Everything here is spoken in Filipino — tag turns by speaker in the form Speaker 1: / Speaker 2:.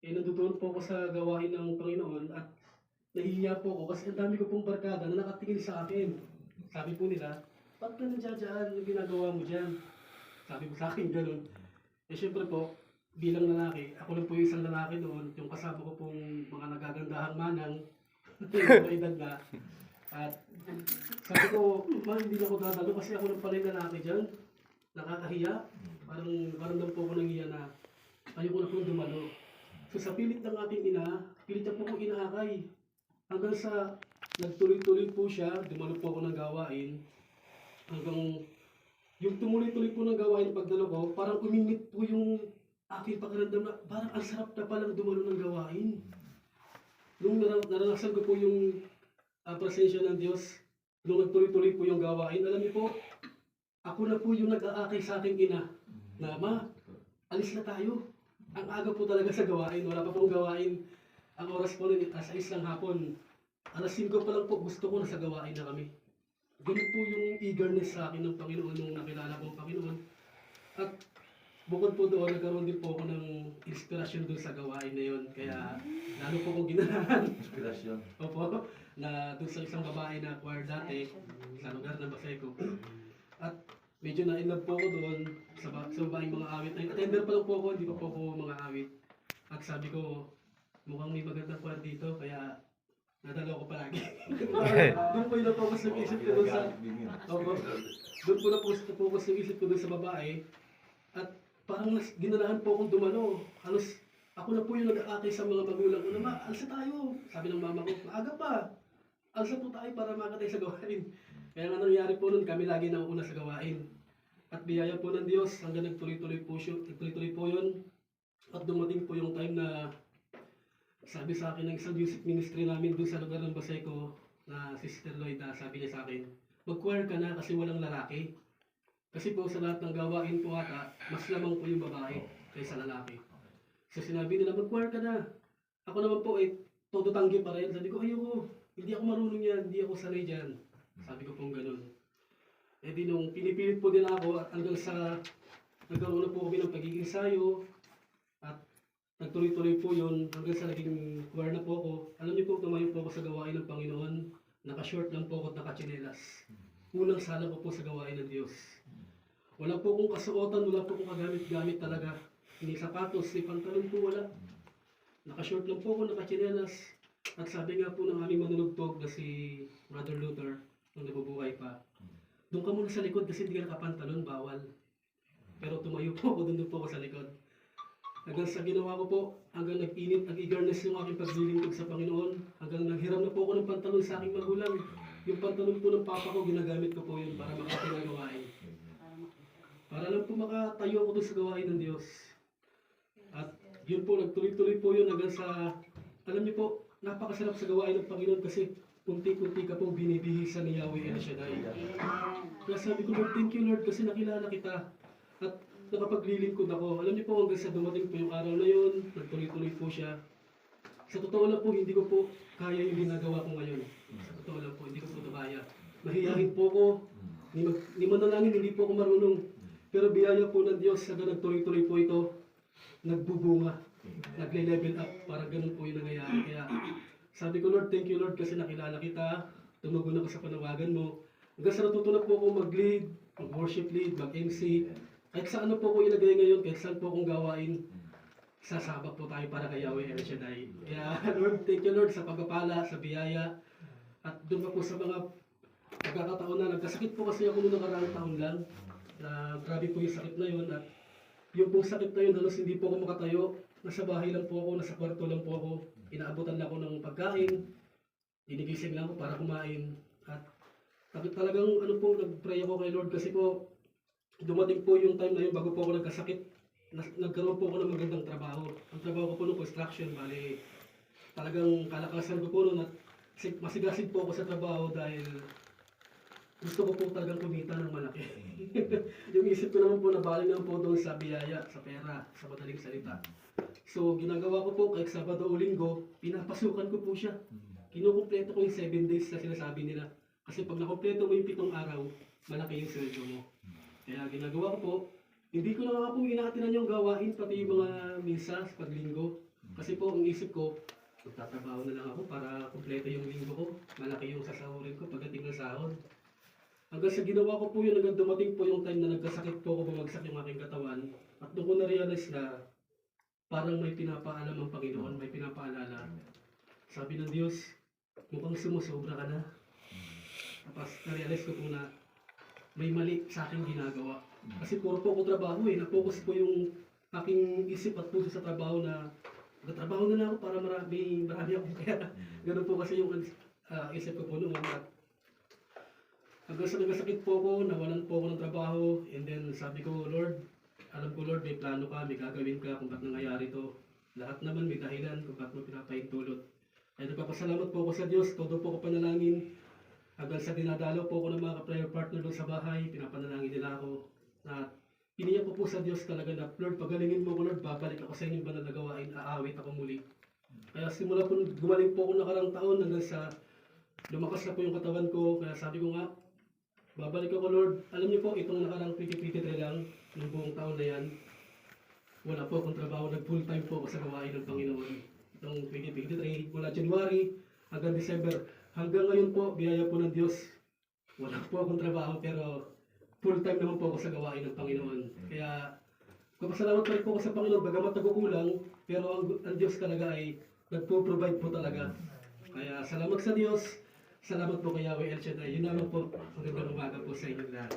Speaker 1: eh nandoon po ako sa gawain ng Panginoon at nahihiya po ako kasi ang dami ko pong barkada na nakatingin sa akin. Sabi po nila, ba't ka nandiyan yung ginagawa mo dyan? Sabi ko sa akin ganun. Eh syempre po, bilang lalaki, ako lang po yung isang lalaki doon, yung kasama ko pong mga nagagandahang manang, yung edad na. At sabi ko, ma, hindi na ako dadalo kasi ako lang pala yung lalaki dyan. Nakakahiya. Parang parang po ako ng iya na ayoko na pong dumalo. So sa pilit ng aking ina, pilit niya po akong inaakay. Hanggang sa nagtuloy-tuloy po siya, dumalo po ako ng gawain. Hanggang yung tumuloy-tuloy po ng gawain pagdalo ko, parang uminit po yung aking pakiramdam na parang ang sarap na palang dumalo ng gawain. Nung nara- naranasan ko po yung ah, presensya ng Diyos, nung nagtuloy-tuloy po yung gawain, alam niyo po, ako na po yung nag-aakay sa aking ina na, ma, alis na tayo. Ang aga po talaga sa gawain, wala pa pong gawain. Ang oras po nun, ah, sa islang hapon, alas 5 pa lang po, gusto ko na sa gawain na kami. Ganun po yung eagerness sa akin ng Panginoon nung nakilala ko ang Panginoon. At bukod po doon, nagkaroon din po ako ng inspirasyon doon sa gawain na yun. Kaya lalo po akong ginahan.
Speaker 2: Inspirasyon.
Speaker 1: Opo, na doon sa isang babae na choir dati, sa lugar ng Baseco. At medyo na-inlove po ako doon sa, sa babaeng mga awit. Ay, attender pa lang po ako, hindi pa po ako mga awit. At sabi ko, mukhang may magandang choir dito, kaya nadalo ko palagi. doon po yung na-focus ng isip ko doon sa... Opo. Doon po na-focus ng isip ko doon sa babae. At parang nas, ginanahan po akong dumano. Halos ako na po yung nag-aakay sa mga magulang ko na, ma, alsa tayo. Sabi ng mama ko, maaga pa. Alsa po tayo para makatay sa gawain. Kaya nga nangyari po nun, kami lagi na una sa gawain. At biyaya po ng Diyos, hanggang nagtuloy-tuloy po, siya, nagtuloy-tuloy po yun. At dumating po yung time na sabi sa akin ng isang music ministry namin doon sa lugar ng Baseco na Sister Lloyda, sabi niya sa akin, mag-choir ka na kasi walang lalaki. Kasi po sa lahat ng gawain po ata, mas lamang po yung babae kaysa lalaki. So sinabi nila, mag-choir ka na. Ako naman po eh, todo tanggi pa rin. Sabi ko, ayoko, hindi ako marunong yan, hindi ako sanay dyan. Sabi ko pong ganun. Eh di nung pinipilit po din ako at hanggang sa nagkaroon na po kami ng pagiging sayo at nagtuloy-tuloy po yun hanggang sa naging choir na po ako. Alam niyo po, tumayo po ako sa gawain ng Panginoon. Naka-short lang po ako at naka-chinelas. Unang sala ko po sa gawain ng Diyos. Wala po akong kasuotan, wala po akong kagamit-gamit talaga. Hindi sapatos, ni pantalon po wala. Naka-short lang po ako, naka-chinelas. At sabi nga po ng aming manunugtog na si Brother Luther, nung nabubuhay pa, doon ka muna sa likod kasi hindi ka nakapantalon, bawal. Pero tumayo po ako, doon po ako sa likod. Hanggang sa ginawa ko po, hanggang nag-init, nag-eagerness yung aking paglilingkod sa Panginoon, hanggang naghiram na po ako ng pantalon sa aking magulang. Yung pantalon po ng papa ko, ginagamit ko po yun para makakita gawain. Para lang po makatayo ako doon sa gawain ng Diyos. At yun po, nagtuloy-tuloy po yun hanggang sa, alam niyo po, napakasarap sa gawain ng Panginoon kasi kunti-kunti ka pong binibihisan ni Yahweh El Shaddai. Kaya sabi ko, Lord, thank you Lord kasi nakilala kita at nakapaglilingkod ako. Alam niyo po hanggang sa dumating po yung araw na yun, nagtuloy-tuloy po siya. Sa totoo lang po, hindi ko po kaya yung ginagawa ko ngayon. Sa totoo lang po, hindi ko po ito kaya. Mahihayin po ko, ni, mag, ni manalangin, hindi po ako marunong. Pero biyaya po ng Diyos, hanggang nagtuloy-tuloy po ito, nagbubunga, nagle-level up, parang ganun po yung nangyayari. Kaya sabi ko, Lord, thank you Lord kasi nakilala kita, tumugon ako sa panawagan mo. Hanggang sa natutunan po ako mag-lead, mag-worship lead, mag-MC. Kahit sa ano po ko ilagay ngayon, kahit saan po akong gawain, sasabak po tayo para kay Yahweh El Shaddai. Kaya Lord, thank you Lord sa pagpapala, sa biyaya. At doon pa po sa mga pagkakataon na nagkasakit po kasi ako noong nakaraang taon lang. Na grabe po yung sakit na yun at yung pong sakit na yun, halos hindi po ako makatayo. Nasa bahay lang po ako, nasa kwarto lang po ako. Inaabutan lang ako ng pagkain. Inigising lang ako para kumain. At tapos talagang ano po, nag-pray ako kay Lord kasi po dumating po yung time na yun bago po ako nagkasakit. Nagkaroon po ako ng magandang trabaho. Ang trabaho ko po nung construction, bali talagang kalakasan ko po noon at sig- masigasig po ako sa trabaho dahil gusto ko po talagang kumita ng malaki. yung isip ko naman po na bali naman po doon sa biyaya, sa pera, sa madaling salita. So, ginagawa ko po kahit Sabado o Linggo, pinapasukan ko po siya. Kinukumpleto ko yung 7 days na sinasabi nila. Kasi pag nakompleto mo yung pitong araw, malaki yung sweldo mo. Kaya ginagawa ko po, hindi ko na nga po inaatinan yung gawain, pati yung mga misa sa paglinggo. Kasi po, ang isip ko, magtatrabaho na lang ako para kumpleto yung linggo ko. Malaki yung sasahurin ko pagdating ng sahod. Hanggang sa ginawa ko po yun, hanggang dumating po yung time na nagkasakit po ako, bumagsak yung aking katawan. At doon ko na-realize na parang may pinapaalam ang Panginoon, may pinapaalala. Sabi ng Diyos, mukhang sumusobra ka na. Tapos na-realize ko po na may mali sa aking ginagawa. Kasi puro po ako trabaho eh. Na-focus po yung aking isip at puso sa trabaho na nagtrabaho na lang ako para marami, marami akong pera. Ganun po kasi yung ah, isip ko po noon. At nagkasakit po ako, nawalan po ako ng trabaho. And then sabi ko, Lord, alam ko Lord, may plano ka, may gagawin ka kung ba't nangyayari to. Lahat naman may dahilan kung ba't mo pinapahintulot. Kaya nagpapasalamat po ako sa Diyos, todo po ako panalangin. Hanggang sa dinadalaw po ako ng mga prayer partner doon sa bahay, pinapanalangin nila ako. Na piniya ko po sa Diyos talaga na, Lord, pagalingin mo ko Lord, babalik ako sa inyong banal na gawain, aawit ako muli. Kaya simula po, gumaling po ako nakarang taon hanggang sa lumakas na po yung katawan ko. Kaya sabi ko nga, babalik ako Lord. Alam niyo po, itong nakarang 2023 lang, ng buong taon na yan, wala po akong trabaho, nag full time po ako sa gawain ng Panginoon. Itong 2023, mula January hanggang December, hanggang ngayon po, biyaya po ng Diyos, wala po akong trabaho pero full time naman po ako sa gawain ng Panginoon. Kaya, kapasalamat pa rin po ako sa Panginoon, bagamat nagkukulang, pero ang, ang Diyos talaga ay nagpo-provide po talaga. Kaya salamat sa Diyos, salamat po kay Yahweh El Shaddai. Yun naman po, magandang umaga po sa inyo lahat.